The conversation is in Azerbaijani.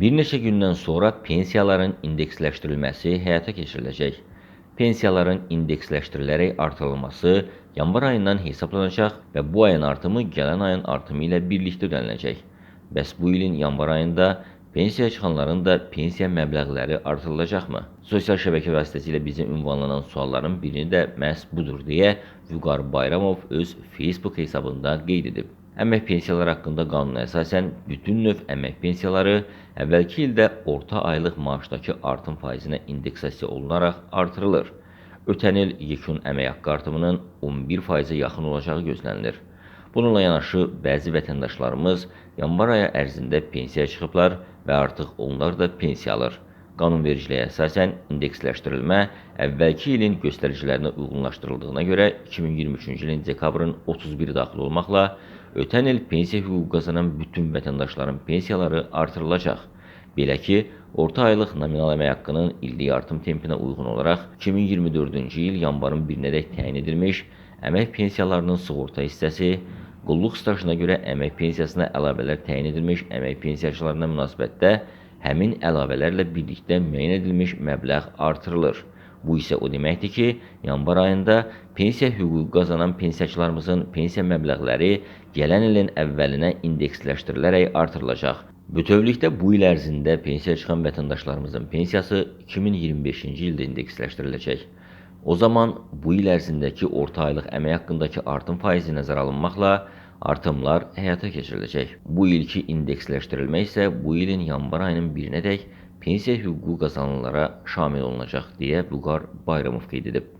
Bir neçə gündən sonra pensiyaların indeksləşdirilməsi həyata keçiriləcək. Pensiyaların indeksləşdirilərək artırılması yanvar ayından hesablanacaq və bu ayın artımı gələn ayın artımı ilə birlikdə ödəniləcək. Bəs bu ilin yanvar ayında pensiya çıxanların da pensiya məbləğləri artırılacaqmı? Sosial şəbəkə vasitəsilə bizə ünvanlanan sualların birini də məhz budur deyə Vüqar Bayramov öz Facebook hesabında qeyd edib. Əmək pensiyaları haqqında qanuna əsasən bütün növ əmək pensiyaları əvvəlki ildə orta aylıq maaşdakı artım faizinə indeksasiya olunaraq artırılır. Ötən il yekun əmək haqqı artımının 11%-ə yaxın olacağı gözlənilir. Bununla yanaşı bəzi vətəndaşlarımız yanvar ayı ərzində pensiyaya çıxıblar və artıq onlar da pensiya alır. Qanunvericiliyə əsasən indeksləşdirilmə əvvəlki ilin göstəricilərinə uyğunlaşdırıldığına görə 2023-cü ilin dekabrın 31-i daxil olmaqla ötən il pensiya hüququ qazanan bütün vətəndaşların pensiyaları artırılacaq. Belə ki, orta aylıq nominal əmək haqqının illik artım tempinə uyğun olaraq 2024-cü il yanvarın 1-nədək təyin edilmiş əmək pensiyalarının sığorta hissəsi, qulluq stajına görə əmək pensiyasına əlavələr təyin edilmiş əmək pensiyaçılarına münasibətdə həmin əlavələrlə birlikdə müəyyən edilmiş məbləğ artırılır. Bu isə o deməkdir ki, yanvar ayında pensiya hüququ qazanan pensiyaçılarımızın pensiya məbləğləri gələn ilin əvvəlinə indeksləşdirilərək artırılacaq. Bütövlükdə bu il ərzində pensiya çıxan vətəndaşlarımızın pensiyası 2025-ci ildə indeksləşdiriləcək. O zaman bu il ərzindəki orta aylıq əmək haqqındakı artım faizi nəzərə alınmaqla artımlar həyata keçiriləcək. Bu ilki indeksləşdirilmə isə bu ilin yanvar ayının 1-nədək pensiya hüququ qazananlara şamil olunacaq deyə Vüqar Bayramov qeyd edib.